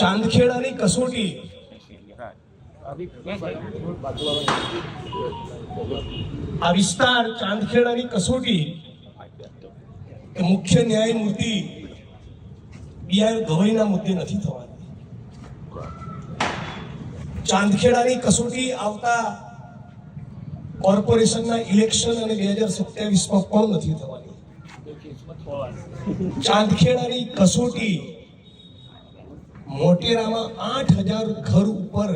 ચાંદખેડાની કસોટી. આ વિસ્તાર ચાંદખેડાની કસોટી. મુખ્ય ન્યાયમૂર્તિ બી આર ગવઈના મુદ્દે નથી થવાની. ચાંદખેડાની કસોટી આવતા કોર્પોરેશનના ઇલેક્શન અને બે હજાર સત્યાવીસમાં પણ નથી થવાની. ચાંદખેડાની કસોટી મોટેરામાં આઠ હજાર ઘર ઉપર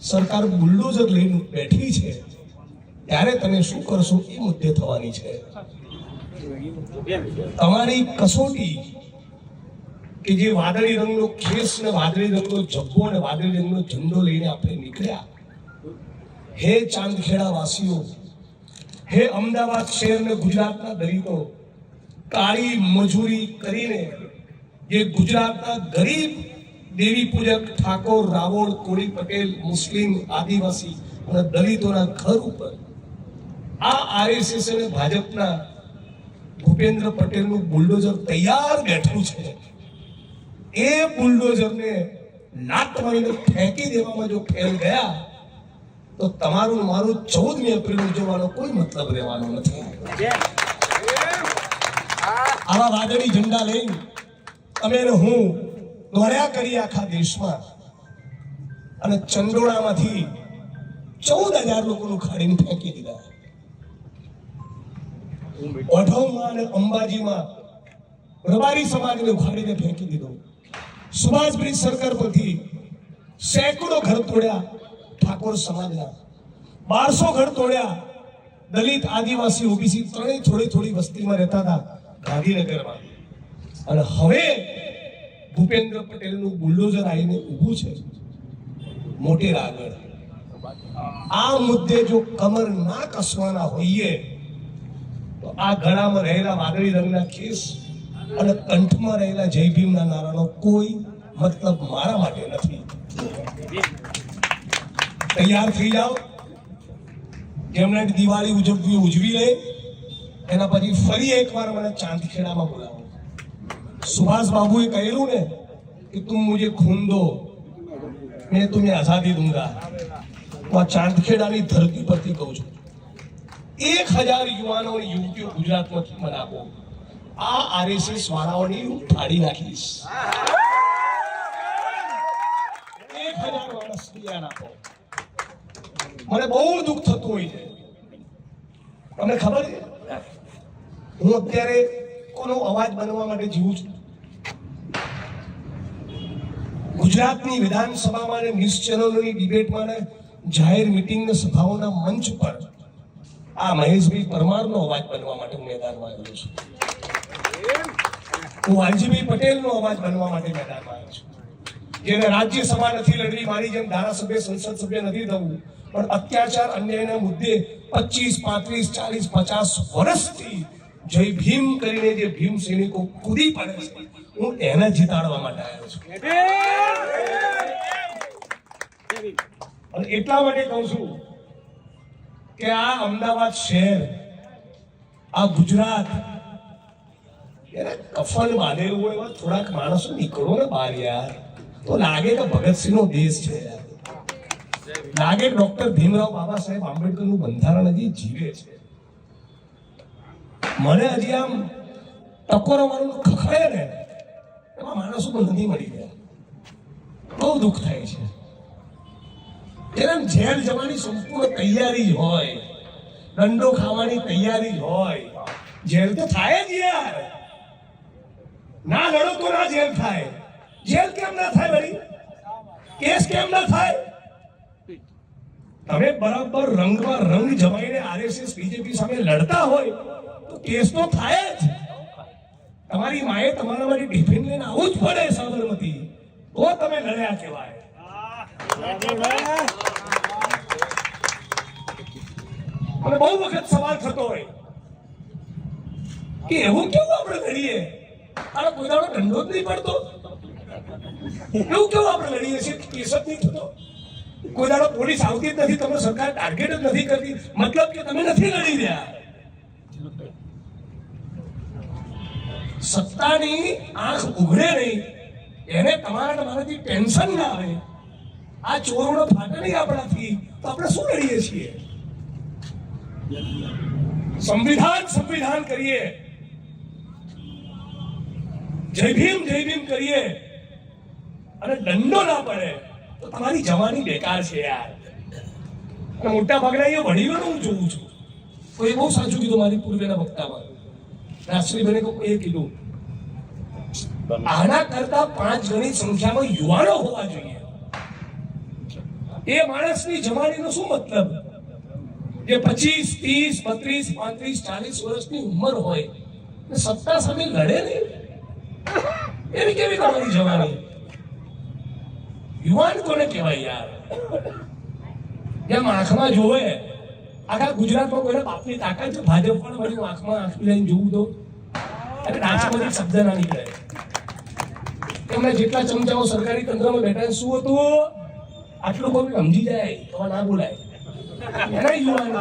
સરકાર બુલડોઝર લઈને બેઠી છે. ત્યારે તમે શું કરશો એ મુદ્દે થવાની છે. તમારી કસોટી કે જે વાદળી રંગનો ખેસ ને વાદળી રંગનો જબ્બો અને વાદળી રંગનો ઝંડો લઈને આપણે નીકળ્યા. હે ચાંદખેડા વાસીઓ હે અમદાવાદ શહેર ને ગુજરાતના દલિતો કાળી મજૂરી કરીને જે ગુજરાતના ગરીબ દેવી પૂજક ઠાકોર રાવળ કોળી પટેલ, મુસ્લિમ, આદિવાસી અને દલિતોના ઘર ઉપર આ આરએસએસ અને ભાજપના ભૂપેન્દ્ર પટેલનું બુલડોઝર તૈયાર બેઠું છે. એ બુલડોઝરને નાટ મારીને ફેંકી દેવામાં જો ફેલ ગયા, તો તમારું મારું ચૌદમી એપ્રિલ ઉજવવાનો કોઈ મતલબ રહેવાનો નથી. આવા વાદળી ઝંડા લઈને અમે હું દોડ્યા કરી આખા દેશમાં. અને ચંડોળામાંથી ચૌદ હજાર લોકોનું ખાડીને ફેંકી દીધા. અને અંબાજીમાં રબારી સમાજને ઉખાડીને ફેંકી દીધો. સુભાષ બ્રિજ સરકાર પરથી સેંકડો ઘર તોડ્યા ઠાકોર સમાજના. બારસો ઘર તોડ્યા. દલિત, આદિવાસી, ઓબીસી ત્રણેય થોડી થોડી વસ્તીમાં રહેતા હતા. ગાંધીનગરમાં. અને હવે ભૂપેન્દ્ર પટેલનું બુલડોઝર આવીને ઊભું છે. મોટેરા આગળ આ મુદ્દે જો કમર ના કસવાના હોઈએ, તો આ ગળામાં રહેલા વાદળી રંગના કેસ અને કંઠમાં રહેલા જય ભીમના નારાનો કોઈ મતલબ મારા માટે નથી. તૈયાર થઈ જાઓ. જેમણે દિવાળી ઉજવવી, ઉજવી લે. એના પછી ફરી એકવાર મને ચાંદખેડામાં બોલાવો. સુભાષ બાબુએ કહેલું ને કે તું મુજે ખૂન દો મેં તુમને આઝાદી દૂંગા. હું આ ચાંદખેડાની ધરતી પરથી કહું છું. એક હજાર યુવાનો અને યુવતીઓ ગુજરાતમાંથી મને આપો આ આરએસએસ વાળાઓની હું ફાડી નાખીશ. એક હજાર વર્ષની યાદ આપો. મને બહુ દુઃખ થતું હોય છે. તમને ખબર છે? હું અત્યારે કોનો અવાજ બનવા માટે જીવું છું? ગુજરાતની વિધાનસભામાં અને ન્યૂઝ ચેનલોની ડિબેટમાં અને જાહેર મિટિંગના સભાઓના મંચ પર આ મહેશભાઈ પરમારનો અવાજ બનવા માટે હું મેદાનમાં આવ્યો છું. હું વાલજીભાઈ પટેલનો અવાજ બનવા માટે મેદાનમાં આવ્યો છું. જેને રાજ્યસભા નથી લડવી, મારી જેમ ધારાસભ્ય, સંસદ સભ્ય નથી થવું, પણ અત્યાચાર, અન્યાયના મુદ્દે પચીસ, પાંત્રીસ, ચાલીસ, પચાસ વર્ષથી જય ભીમ કરીને જે ભીમ સૈનિકો કૂદી પડે છે, હું એને જીતાડવા માટે આવ્યો છું. અને એટલા માટે કહું છું કે આ અમદાવાદ શહેર, આ ગુજરાત, એને કફન બાંધેલું હોય એવા થોડાક માણસો નીકળો ને બહાર યાર. તો લાગે કે ભગતસિંહ નો દેશ છે યાર. લાગે ડોક્ટર ભીમરાવ બાબા સાહેબ આંબેડકરનું બંધારણ હજી જીવે છે. મને હજી આમ ટકોરો મારું ખખડે ને, એમાં માણસો પણ નથી મળી ગયા. બહુ દુઃખ થાય છે. એમ જેલ જવાની સંપૂર્ણ તૈયારી જ હોય. દંડો ખાવાની તૈયારી જ હોય. જેલ તો થાય જ યાર. ના લડો તો ના જેલ થાય. જેલ કેમ ના થાય વળી? કેસ કેમ ના થાય? તમે બરાબર રંગમાં રંગ જમાઈને આરએસએસ બીજેપી સામે લડતા હોય. કેસ તો થાય જ. તમારી માએ તમારા માટે ટિફિન લઈને આવવું જ પડે સાબરમતી. તો તમે લડ્યા કહેવાય. મને બહુ વખત સવાલ થતો હોય કે એવું કેવું આપણે લડીએ? આનો કોઈ દાડો ધંધો જ નહીં પડતો. એવું કેવું આપણે લડીએ છીએ? કેસ જ નહીં થતો. કોઈ દાડો પોલીસ આવતી જ નથી તમે સરકાર ટાર્ગેટ જ નથી કરતી. મતલબ કે તમે નથી લડી રહ્યા. સત્તાની આંખ ઉઘડે નહીં. એને તમારા તમારાથી ટેન્શન ના આવે. આ ચોરોનો ફાટે નહીં આપણાથી. તો આપણે શું કરીએ છીએ? સંવિધાન સંવિધાન કરીએ. જય ભીમ જય ભીમ કરીએ. અને દંડો ના પડે. તો તમારી જવાની બેકાર છે યાર. મોટા ભાગના એ વડીલોનું હું જોઉં છું. તો એ બહુ સાચું કીધું મારી પૂર્વેના વક્તામાં. રાષ્ટ્રીયબેને એ કીધું. આના કરતા પાંચ ગણી સંખ્યામાં યુવાનો હોવા જોઈએ. એ માણસની જવાનીનો શું મતલબ? કે પચીસ, ત્રીસ, બત્રીસ, પાંત્રીસ, ચાલીસ વર્ષની ઉંમર હોય સત્તા સામે લડે નહીં એવી કેવી તમારી જવાની? યુવાન કોને કહેવાય યાર? એમ આંખમાં જોવે આખા ગુજરાતમાં કોઈના બાપની તાકાત છે? ભાજપ પણ વળી આંખમાં આંખ લઈને જોવું તો. અને શબ્દ ના નીકળે. એમના જેટલા ચમચાઓ સરકારી તંત્રમાં બેઠા શું હતું? આટલું કોઈ સમજી જાય તો ના બોલાય. એના યુવાન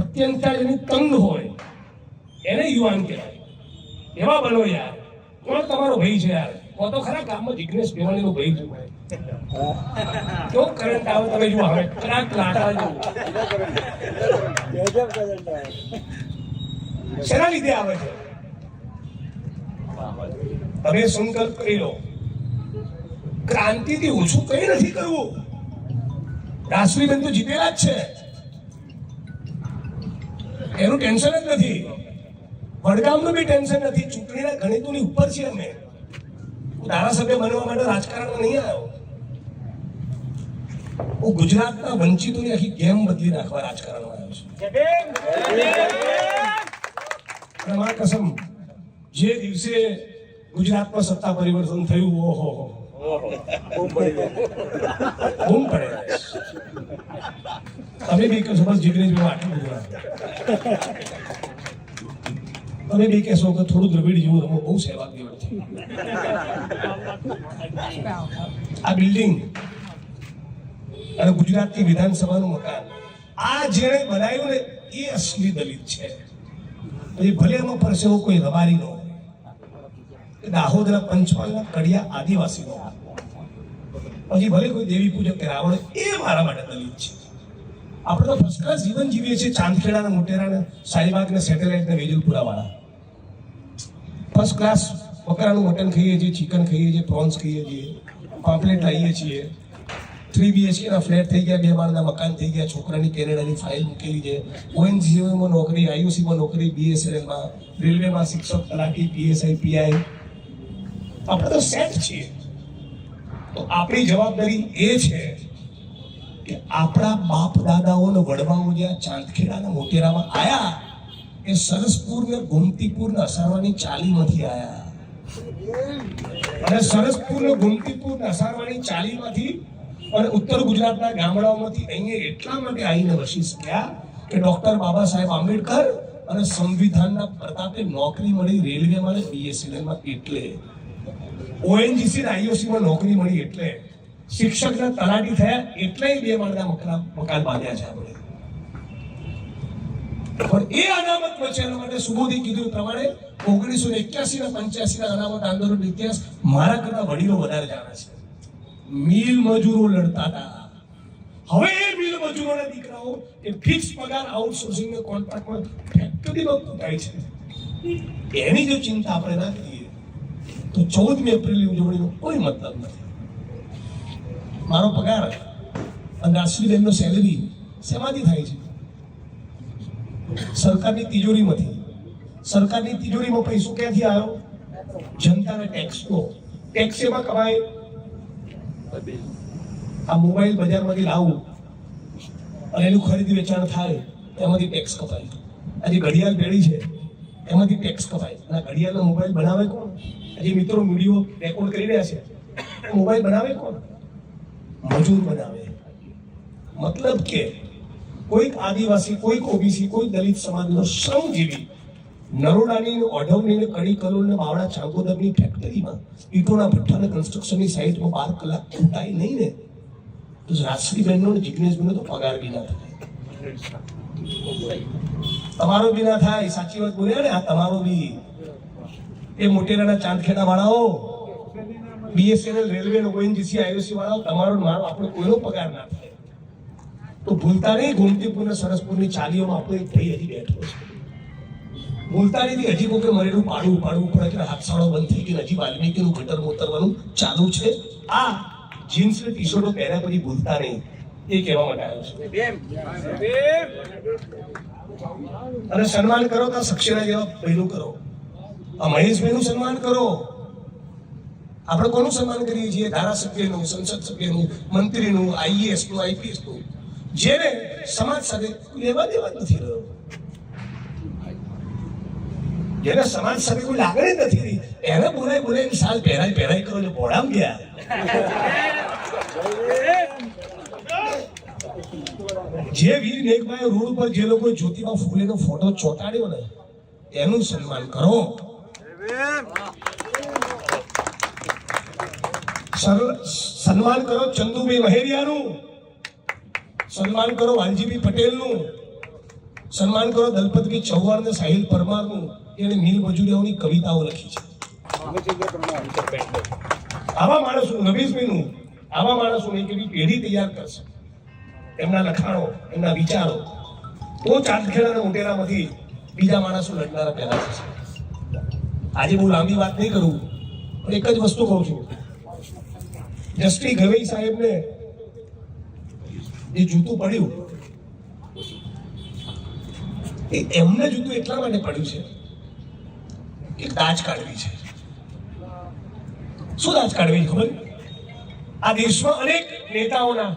અત્યંત જેની તંગ હોય, એને યુવાન કહેવાય. એવા બનો યાર. કોણ તમારો ભાઈ છે યાર? કો તો ખરા ગામમાં જિગ્નેશ મેવાણીનો ભાઈ છું. કેવો કરંટ આવે તમે જુઓ, હવે કડાક કરંટ આવે શેના લીધે આવે છે? તમે સંકલ્પ કરી લો. ક્રાંતિથી ઓછું કઈ નથી કરવું. રાષ્ટ્રીયબેન તો જીતેલા જ છે. એનું ટેન્શન જ નથી. વડગામનું બી ટેન્શન નથી. ચૂંટણીના ગણિતોની ઉપર છે અમે. ધારાસભ્ય બનવા માટે રાજકારણમાં નહીં આવ્યો. હું ગુજરાતના વંચિતોની આખી ગેમ બદલી નાખવા રાજકારણમાં આવ્યો છું. મા કસમ જે દિવસે ગુજરાતમાં સત્તા પરિવર્તન થયું ઓહો બૂમ પડે તમે બી કહેશો બસ જીગ્નેશ ભાઈ આટલું બધું તમે બી કહેશો કે થોડું દ્રવિડ જેવું રમો બહુ સેવા જેવું આ બિલ્ડિંગ અને ગુજરાતની વિધાનસભાનું મકાન. આ જેણે બનાવ્યું ને, એ અસલી દલિત છે. પછી ભલે એમાં પરસેવો કોઈ રબારી નો હોય. કે દાહોદના પંચમહાલના કડિયા આદિવાસી નો પછી ભલે કોઈ દેવી પૂજક રાવણ, એ મારા માટે દલિત છે. આપણે તો ફર્સ્ટ ક્લાસ જીવન જીવીએ છીએ ચાંદખેડાના મોટેરાના શાહીબાગના સેટેલાઇટના વેજલપુરા વાળા ફર્સ્ટ ક્લાસ બકરાનું મટન ખાઈએ છીએ ચિકન ખાઈએ છીએ પ્રોન્સ ખાઈએ છીએ, પાપલેટ લાવીએ છીએ. થ્રી બીએચકેના ફ્લેટ થઈ ગયા, બે માળના મકાન થઈ ગયા, છોકરાની કેનેડાની ફાઇલ મૂકેલી છે. ઓએનજીઓમાં નોકરી આઈયુસીમાં નોકરી બીએસએનએલમાં રેલવેમાં શિક્ષક, તલાટી પીએસઆઈ પીઆઈ આપણે તો સેટ છીએ. તો આપણી જવાબદારી એ છે કે આપણા બાપ દાદાઓનો વડવાઓ જે ચાંદખેડાના મોટેરામાં આયા, એ સરસપુર ને ગોમતીપુર ને અસારવાની ચાલીમાંથી આયા. અને સરસપુર ને ગોમતીપુર ને અસારવાની ચાલીમાંથી અને ઉત્તર ગુજરાતના ગામડાઓમાંથી અહીંયા એટલા માટે આવીને વસી શક્યા કે ડોક્ટર બાબા સાહેબ આંબેડકર અને સંવિધાનના પ્રતાપે નોકરી મળી રેલવેમાં અને બીએસએનએલમાં એટલે. ઓએનજીસી ને આઈઓસીમાં નોકરી મળી એટલે. શિક્ષકના તલાટી થયા એટલે બે માળના મકાન મકાન બાંધ્યા છે આપણે. પણ એ અનામત બચાવવા માટે સુબોધી કીધું પ્રમાણે ઓગણીસો એક્યાસી ના પંચ્યાસી ના અનામત આંદોલન ઇતિહાસ મારા કરતા વડીલો વધારે જાણે છે. મિલ મજૂરો લડતા હતા. હવે એ મિલ મજૂરોના દીકરાઓ એ ફિક્સ પગાર આઉટસોર્સિંગ ના કોન્ટ્રાક્ટમાં ફેક્ટરીમાં કૂટાય છે. એની જો ચિંતા આપણે ના કરીએ, તો ચૌદમી એપ્રિલની ઉજવણીનો કોઈ મતલબ નથી. મારો પગાર અને રાષ્ટ્રીયબેનનો સેલેરી શેમાંથી થાય છે? સરકારની તિજોરીમાંથી. સરકારની તિજોરીમાં પૈસો ક્યાંથી આવ્યો? જનતાના ટેક્સનો ટેક્સ એમાં કમાય આ મોબાઈલ બજારમાંથી લાવું અને એનું ખરીદી વેચાણ થાય એમાંથી ટેક્સ કપાય. આજે ઘડિયાળ પેઢી છે એમાંથી ટેક્સ કપાય. અને ઘડિયાળનો મોબાઈલ બનાવે કોણ? આજે મિત્રો વીડિયો રેકોર્ડ કરી રહ્યા છે મોબાઈલ બનાવે કોણ? મજૂર બનાવે. મતલબ કે કોઈક આદિવાસી, કોઈક ઓબીસી કોઈ દલિત સમાજનો શ્રમજીવી નરોડાની ઓઢવની કડી કલોલ ને બાવળા ચાંગોદરની ફેક્ટરીમાં ઈટોના ભઠ્ઠાના કન્સ્ટ્રક્શનની સાઇટમાં બાર કલાક ખૂટાય નહીં ને તો રાજશ્રી બહેનનો ને બહેનનો તો પગાર બી ના થાય. તમારો બી ના થાય, સાચી વાત બોલ્યા ને? આ તમારો બી. એ મોટેરાના ચાંદખેડા વાળાઓ બીએસએનએલ રેલવે ઓએનજીસી આઈઓસી વાળાઓ, તમારો મારો, આપણો કોઈનો પગાર ના થાય. તો ભૂલતા નહીં ગોમતીપુર ને સરસપુરની ચાલીઓમાં આપણો એક ભાઈ હજી બેઠો છે. ભૂલતા નથી હજી કોઈ મરેલું પાડું ઉપાડવું પડે કે હાથસાળો બંધ થઈ ગયો હજી વાલ્મીકીનું ગટર મોતરવાનું ચાલુ છે. આ જીન્સ ને ટી શર્ટો પહેર્યા પછી ભૂલતા નહીં એ કહેવા માટે આવ્યો છું. અને સન્માન કરો તો સક્ષીના જેવા પહેલું કરો. આ મહેશભાઈનું સન્માન કરો. આપણે કોનું સન્માન કરીએ છીએ? ધારાસભ્યનું સંસદ સભ્યનું મંત્રીનું આઈએએસનું આઈપીએસનું જેને સમાજ સાથે લેવા દેવા નથી રહ્યો. જેને સમાજ સાથે કોઈ લાગણી નથી. એને બોલાય બોલાય સાલ પહેરાય પહેરાય કરો એટલે બોડામ ગયા. જે વીર મેઘભાઈ રોડ ઉપર જે લોકો જ્યોતિબા ફૂલેનો ફોટો ચોંટાડ્યો ને, એનું સન્માન કરો. સન્માન કરો ચંદુભાઈ મહેરિયાનું. સન્માન કરો વાલજીભાઈ પટેલનું. સન્માન કરો દલપતભાઈ ચૌહાણ ને સાહિલ પરમારનું. એને નીલ મજૂરીઓની કવિતાઓ લખી છે. આવા માણસો નવીસમીનું આવા માણસો એક એવી પેઢી તૈયાર કરશે. એમના લખાણો, એમના વિચારો તો ચાંદખેડાના ઉટેરામાંથી બીજા માણસો લડનારા પહેલા થશે. આજે હું લાંબી વાત નહીં કરું, પણ એક જ વસ્તુ કહું છું. જસ્ટી ગવઈ સાહેબને જે જૂતું પડ્યું એમને જૂતું એટલા માટે પડ્યું છે કે દાજ કાઢવી છે. શું દાજ કાઢવી ખબર? આ દેશમાં અનેક નેતાઓના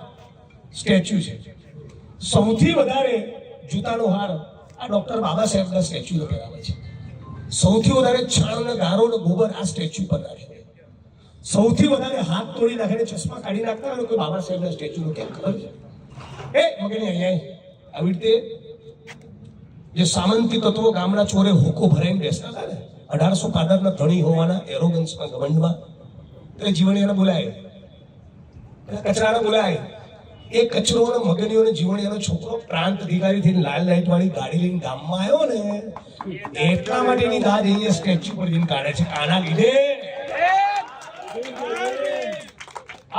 સ્ટેચ્યુ છે. સૌથી વધારે જૂતાનો હાર આ ડોક્ટર બાબા સાહેબના સ્ટેચ્યુ પહેરાવે છે. સૌથી વધારે છાણ ને ગારો અને ગોબર આ સ્ટેચ્યુ પર નાખે સૌથી વધારે હાથ તોડી નાખીને ચશ્મા કાઢી નાખતા હોય કોઈ બાબા સાહેબના સ્ટેચ્યુ નું કેમ ખબર છે? એ મગની અહીંયા આવી રીતે જે સામંતી તત્વો ગામડા ચોરે હોકો ભરાઈને બેસતા હતા ને અઢારસો પાદરના ધણી હોવાના એરોગન્સમાં ગમંડમાં એટલે જીવણીયાને બોલાય. કચરાને બોલાય. એ કચરો અને મગનીઓને જીવણીયાનો છોકરો પ્રાંત અધિકારી થઈને લાલ લાઈટ વાળી ગાડી લઈને ગામમાં આવ્યો ને એટલા માટે એની દાદ એ સ્ટેચ્યુ પર જઈને કાઢે છે. આના લીધે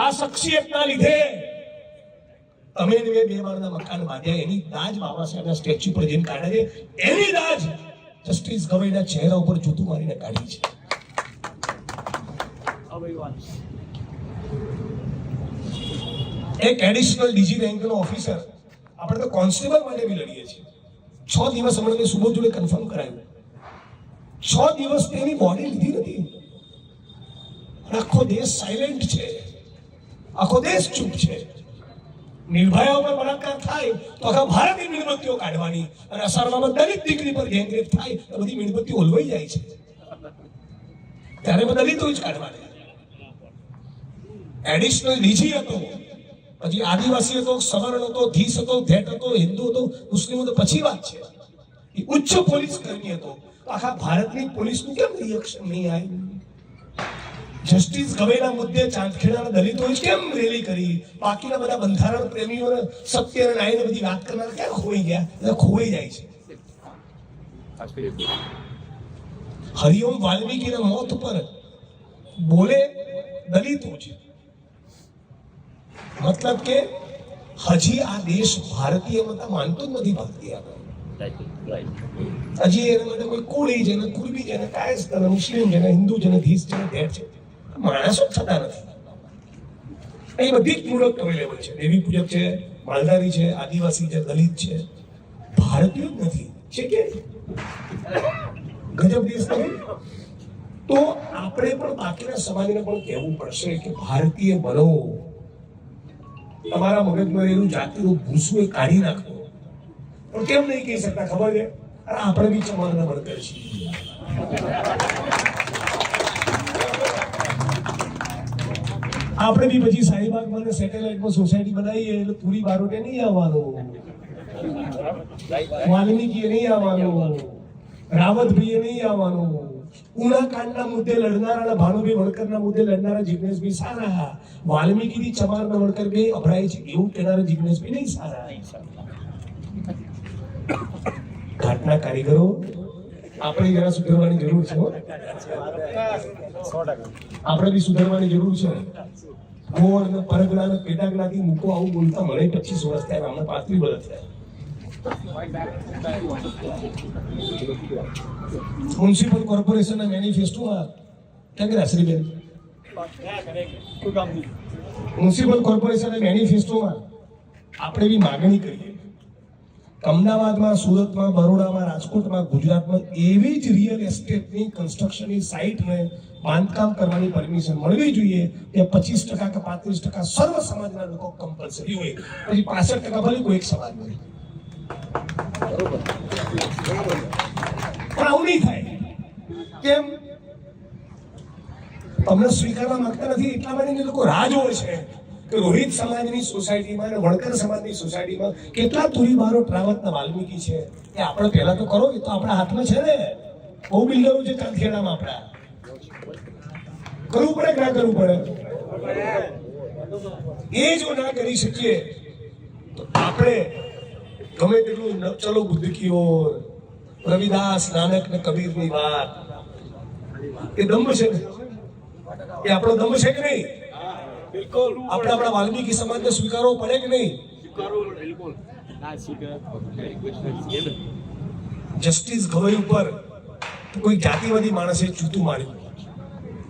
આ શખ્સિયતના લીધે અમે બે માળના મકાન બાંધ્યા. એની દાજ બાબા સાહેબના સ્ટેચ્યુ પર જઈને કાઢે છે. એની દાજ જસ્ટિસ ગવઈના ચહેરા ઉપર જૂતું મારીને કાઢી છે. એક એડિશનલ ડીજી રેન્કનો ઓફિસર આપણે તો કોન્સ્ટેબલ માટે બી લડીએ છીએ. છ દિવસ હમણાં મેં સુબોધ જોડે કન્ફર્મ કરાયું. છ દિવસ તેની બોડી લીધી નથી. આખો દેશ સાયલેન્ટ છે. આખો દેશ ચૂપ છે. નિર્ભયા ઉપર બળાત્કાર થાય, તો આખા ભારતની મીણબત્તીઓ કાઢવાની અને અસારવામાં દલિત દીકરી પર ગેંગરેપ થાય, તો બધી મીણબત્તીઓ ઓલવાઈ જાય છે. ત્યારે બધા દલિતો જ કાઢવાની. એડિશનલ ડીજી હતો, પછી આદિવાસી હતો, સવર્ણ હતો, ધીસ હતો, ધેટ હતો, હિન્દુ હતો, મુસ્લિમ હતો, પછી વાત છે. એ ઉચ્ચ પોલીસ કર્મી હતો. આખા ભારતની પોલીસનું કેમ રિએક્શન નહીં આવ્યું જસ્ટિસ ગવેના મુદ્દે ચાંદખેડાના દલિતોએ કેમ રેલી કરી? બાકીના બધા બંધારણ પ્રેમીઓને સત્ય અને ન્યાયને બધી વાત કરનાર ક્યાં ખોઈ ગયા? એટલે જાય છે. હરિઓમ વાલ્મીકીના મોત પર બોલે દલિતો છે. મતલબ કે હજી આ દેશ ભારતીય મતા માનતો જ નથી ભારતીય હજી એના માટે કોઈ કુળી છે ને કુર્બી છે ને કાયસ્ત છે મુસ્લિમ છે ને હિન્દુ છે ને ધીસ છે ને ધેર છે. માણસો જ થતા નથી. અહીં બધી જ પ્રોડક્ટ અવેલેબલ છે. દેવી પૂજક છે, માલધારી છે, આદિવાસી છે, દલિત છે. ભારતીય જ નથી. છે કે? ગજબ દેશ નથી તો આપણે પણ બાકીના સમાજને પણ કહેવું પડશે કે ભારતીય બનો. તમારા મગજમાં રહેલું જાતિનું ભૂસું એ કાઢી નાખો. પણ કેમ નહીં કહી શકતા? ખબર છે? આપણે બી ચમારના વર્કર છીએ. આપણે બી પછી શાહીબાગમાં સેટેલાઇટ સેટેલાઇટમાં સોસાયટી બનાવીએ એટલે પૂરી બારોટે નહીં આવવાનું. વાલ્મીકીએ નહીં આવવાનું. રાવતભાઈએ નહીં આવવાનું. ઉણાકાંડના મુદ્દે લડનારા ભાનુભાઈ વણકરના મુદ્દે લડનારા જિગ્નેશભાઈ સારા. વાલ્મીકીથી ચમારના વણકર બે અભરાય છે, એવું કહેનારા જિગ્નેશભાઈ નહીં સારા. ઘાટના કારીગરો, આપણે જરા સુધરવાની જરૂર છે આપણે બી સુધરવાની જરૂર છે. ગોળ ને પરગડા ને પેટાગડાથી મૂકો, આવું બોલતા મને પચીસ વર્ષ થયા અમને પાંત્રીસ વર્ષ થયા. મ્યુનિસિપલ કોર્પોરેશનના મેનિફેસ્ટોમાં ક્યાં ગયા, શ્રીબેન? મ્યુનિસિપલ કોર્પોરેશનના મેનિફેસ્ટોમાં આપણે બી માગણી કરીએ. અમદાવાદમાં, સુરતમાં, બરોડામાં, રાજકોટમાં, ગુજરાતમાં એવી જ રિયલ એસ્ટેટની કન્સ્ટ્રક્શનની સાઇટને બાંધકામ કરવાની પરમિશન મળવી જોઈએ કે પચીસ ટકા કે પાંત્રીસ ટકા સર્વ સમાજના લોકો કમ્પલસરી હોય. પછી પાસઠ ટકા ભલે કોઈ એક સમાજ હોય. પણ આવું નહીં થાય. કેમ? તમને સ્વીકારવા માંગતા નથી એટલા માટે લોકો રાહ જોવે છે. રોહિત સમાજની સોસાયટીમાં અને વણકર સમાજની સોસાયટીમાં કેટલા તુરીબારો ટ્રાવતના વાલ્મીકી છે? એ આપણે પહેલા તો કરો, એ તો આપણા હાથમાં છે ને. બહુ બિલ્ડરો છે ચાંદખેડામાં આપણા. કરવું પડે કે ના કરવું પડે? એ જો ના કરી શકીએ, તો આપણે ગમે તેટલું ચલો બુદ્ધ કી રવિદાસ નાનક ને કબીરની વાત. એ દમ છે ને? એ આપણો દંભ છે કે નહીં? બિલકુલ. આપણે આપણા વાલ્મીકી સમાજને સ્વીકારવો પડે કે નહીં? બિલકુલ. ના શીખે જસ્ટિસ ગવઈ ઉપર કોઈ જાતિવાદી માણસે જૂતું માર્યું.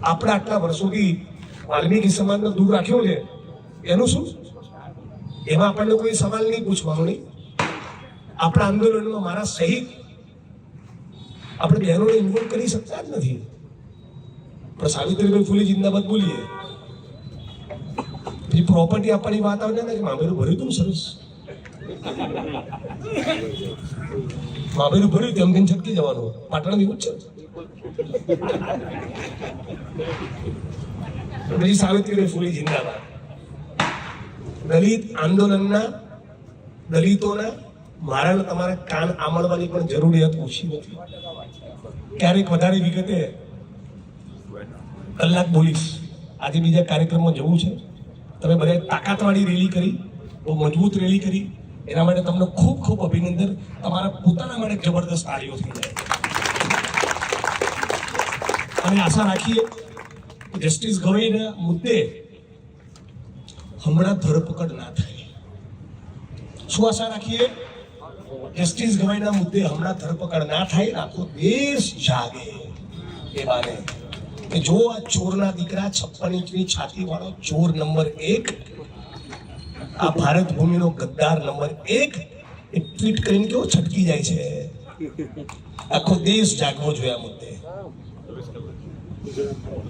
આપણે આટલા વર્ષોથી વાલ્મીકી સમાજને દૂર રાખ્યો છે. એનું શું? એમાં આપણને કોઈ સવાલ નહીં પૂછવાનો નહીં. આપણા આંદોલનમાં મારા સહિત આપણે બહેનોને ઇન્વોલ્વ કરી શકતા જ નથી. પણ સાવિત્રીભાઈ ફૂલે જિંદાબાદ બોલીએ. પછી પ્રોપર્ટી આપવાની વાત આવે ને કે મામેરું ભર્યું તું સરસ મામેરું ભર્યું તેમ તેમ છટકી જવાનું પાટણ એવું જ છે. પછી સાવિત્રી ફૂલી જિંદાબાદ. દલિત આંદોલનના દલિતોના મારા તમારા કાન આમળવાની પણ જરૂરિયાત ઓછી નથી. ક્યારેક વધારે વિગતે કલાક બોલીશ. આજે બીજા કાર્યક્રમમાં જવું છે. તમે બધાએ તાકાતવાળી રેલી કરી, બહુ મજબૂત રેલી કરી. એના માટે તમને ખૂબ ખૂબ અભિનંદન. તમારા પોતાના માટે જબરદસ્ત તાળીઓ થઈ જાય. અને આશા રાખીએ જસ્ટિસ ગવઈના મુદ્દે હમણાં ધરપકડ ના થાય. શું આશા રાખીએ? જસ્ટિસ ગવાઈના મુદ્દે હમણાં ધરપકડ ના થાય આખો દેશ જાગે એ બાને. કે જો આ ચોરના દીકરા છપ્પન ઇંચની છાતી વાળો ચોર નંબર એક, આ ભારત ભૂમિનો ગદ્દાર નંબર એક, એ ટ્વીટ કરીને કેવો છટકી જાય છે? આખો દેશ જાગવો જોઈએ આ મુદ્દે.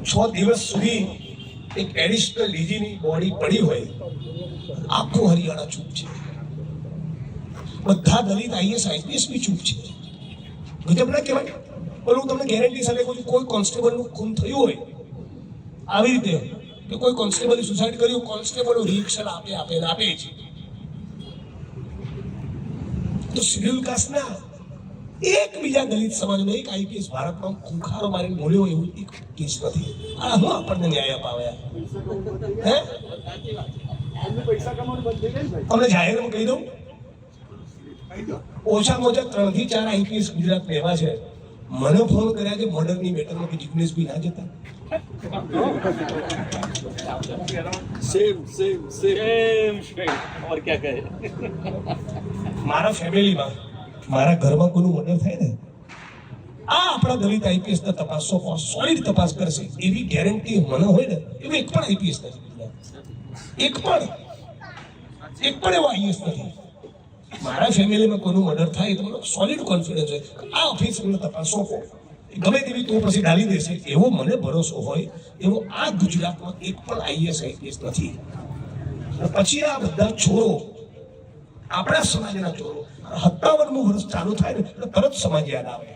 છ દિવસ સુધી એક એડિશનલ ડીજીની બોડી પડી હોય, આખું હરિયાણા ચૂપ છે. બધા દલિત આઈએસ આઈપીએસ બી ચૂપ છે. ગજબ ના કહેવાય. પણ હું તમને ગેરંટી સાથે કહું છું, કોઈ કોન્સ્ટેબલનું ખૂન થયું હોય, આવી રીતે કે કોઈ કોન્સ્ટેબલે સુસાઇડ કર્યું કોન્સ્ટેબલો રિએક્શન આપે આપે આપે છે. તો શેડ્યુલ કાસ્ટના એક બીજા દલિત સમાજનો, એક આઈપીએસ ભારતમાં ખૂંખારો મારીને બોલ્યો એવું એક કેસ નથી. આ હું આપણને ન્યાય અપાવ્યા હે? તમને જાહેરમાં કહી દઉં? ઓછામાં ઓછા ત્રણથી ચાર આઈપીએસ ગુજરાત એવા છે. મને ફોન કર્યા છે મોડલની બેટરમાં કે જિગ્નેશભાઈ ના જતા. સેમ સેમ સેમ ઓર ક્યા કહે? મારા ફેમિલીમાં મારા ઘરમાં કોનું મર્ડર થાય ને આ આપણા દલિત આઈપીએસ ના તપાસો સોલિડ તપાસ કરશે. એવી ગેરંટી મને હોય ને એવું એક પણ આઈપીએસ નથી. એક પણ. એક પણ એવો આઈએસ નથી. મારા ફેમિલીમાં કોઈનું મર્ડર થાય તો મને સોલિડ કોન્ફિડન્સ હોય આ ઓફિસરને તપાસ. સોંપો ગમે તેવી તો પછી ડાલી દેશે. એવો મને ભરોસો હોય એવો આ ગુજરાતમાં એક પણ આઈએસ આઈપીએસ નથી. પછી આ બધા છોરો આપણા સમાજના ચોરો સત્તાવનમું વર્ષ ચાલુ થાય ને એટલે તરત સમાજ યાદ આવે.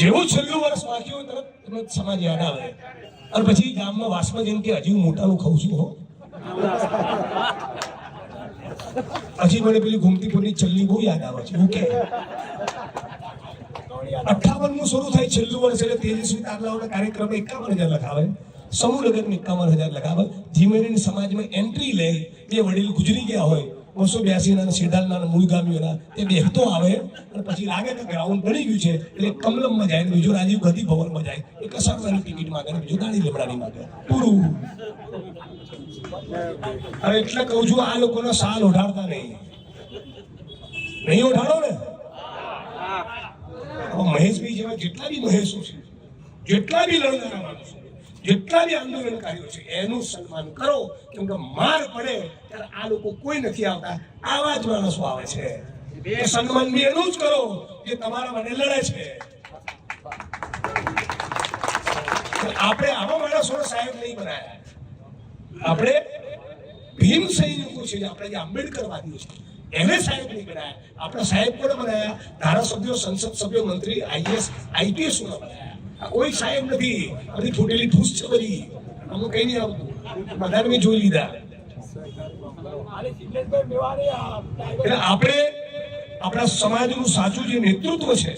જેવું છેલ્લું વર્ષ બાકી હોય તરત તરત સમાજ યાદ આવે. અને પછી ગામમાં વાસમાં જેમ કે હજી હું મોટાનું ખાઉં છું હો. હજી મને પેલી ઘૂમતીપુરની છેલ્લી બહુ યાદ આવે છે. ઓકે કે? અઠ્ઠાવનમું શરૂ થાય છેલ્લું વર્ષ એટલે તેજસ્વી તારલાઓના કાર્યક્રમ એકાવન હજાર લખાવે. સમૂહ લગ્ન એકાવન હજાર લખાવે. ધીમે ધીમે સમાજમાં એન્ટ્રી લે. બે વડીલ ગુજરી ગયા હોય. બસો બ્યાસી ના મૂળ ગામીઓના તે બેહતો આવે. અને પછી લાગે કે ગ્રાઉન્ડ બની ગયું છે એટલે કમલમમાં જાય બીજો રાજીવ ગાંધી ભવનમાં જાય. એ કસાકસાની ટિકિટ માગે બીજો દાણી લીમડાની માગે. પૂરું. હવે એટલે કહું છું, આ લોકોનો સાલ ઉઠાડતા નહીં. નહીં ઉઠાડો ને? મહેશભાઈ જેવા જેટલા બી મહેશો છે, જેટલા બી લડનારા માણસો જેટલા બી આંદોલનકારીઓ છે, એનું સન્માન કરો. કેમ કે માર પડે ત્યારે આ લોકો કોઈ નથી આવતા. આવા જ માણસો આવે છે. એ સન્માન બી એનું જ કરો જે તમારા માટે લડે છે. આપણે આવા માણસોને સાહેબ નહીં બનાયા. આપણે ભીમ સૈનિકો છે, આપણે જે આંબેડકરવાદીઓ છે, એને સાહેબ નહીં બનાયા. આપણા સાહેબ કોને બનાયા? ધારાસભ્યો, સંસદ સભ્યો, મંત્રી, આઈએસ આઈપીએસ નો બનાયા? કોઈ સાહેબ નથી. બધી ફૂટેલી ઠૂસ છે બધી આમાં કઈ નહીં આવતું. બધાને મેં જોઈ લીધા. એટલે આપણે આપણા સમાજનું સાચું જે નેતૃત્વ છે,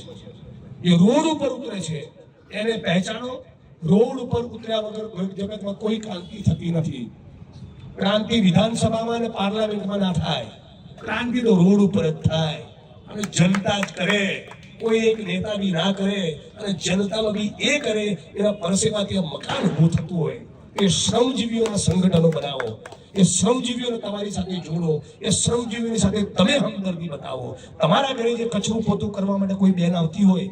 એ રોડ ઉપર ઉતરે છે, એને પહેચાનો રોડ ઉપર ઉતર્યા વગર જગતમાં કોઈ ક્રાંતિ થતી નથી. ક્રાંતિ વિધાનસભામાં અને પાર્લામેન્ટમાં ના થાય. ક્રાંતિ તો રોડ ઉપર જ થાય. અને જનતા જ કરે. કોઈ એક નેતા બી ના કરે અને જનતામાં બી એ કરે એના પરસેવાથી આ મકાન ઊભું થતું હોય. એ શ્રમજીવીઓના સંગઠનો બનાવો. એ શ્રમજીવીઓને તમારી સાથે જોડો. એ શ્રમજીવીઓની સાથે તમે હમદર્દી બતાવો. તમારા ઘરે જે કચરું પોતું કરવા માટે કોઈ બેન આવતી હોય,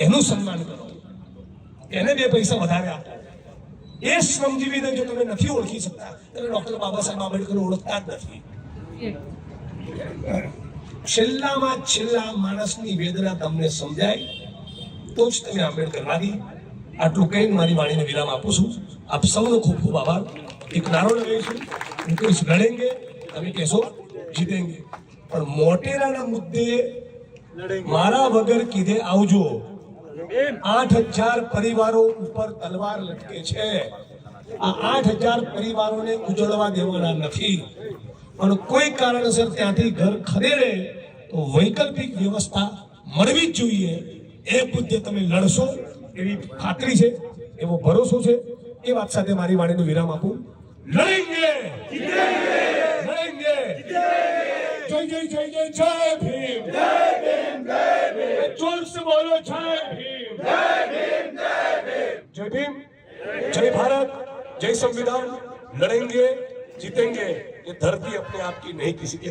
એનું સન્માન કરો. એને બે પૈસા વધારે આપો. એ શ્રમજીવીને જો તમે નથી ઓળખી શકતા તમે ડોક્ટર બાબા સાહેબ આંબેડકર ઓળખતા જ નથી. છેલ્લામાં છેલ્લા માણસની વેદના તમને સમજાય તો જ તમે આંબેડકરવાદી આટલું કહીને મારી વાણીને વિરામ આપું છું. આપ સૌનો ખૂબ ખૂબ આભાર. એક નારો હું કહીશ લડેંગે. તમે કહેશો જીતેંગે. પણ મોટેરાના મુદ્દે મારા વગર કીધે આવજો. આઠ હજાર પરિવારો ઉપર તલવાર લટકે છે. આ આઠ હજાર પરિવારોને ઉજળવા દેવાના નથી. પણ કોઈ કારણસર ત્યાંથી ઘર ખરેડે તો વૈકલ્પિક વ્યવસ્થા મળવી જ જોઈએ. એ મુદ્દે તમે લડશો એવી ખાતરી છે એવો ભરોસો છે. એ વાત સાથે મારી વાણીનું વિરામ આપું. લડેંગે લડેંગે જય જય જય જય જય ભીમ. જય ભીમ જય ભીમ. જોર સે બોલો જય ભીમ. जय भीम, जय भारत, जय संविधान, लड़ेंगे, जीतेंगे ये धरती अपने आप की नहीं, किसी के।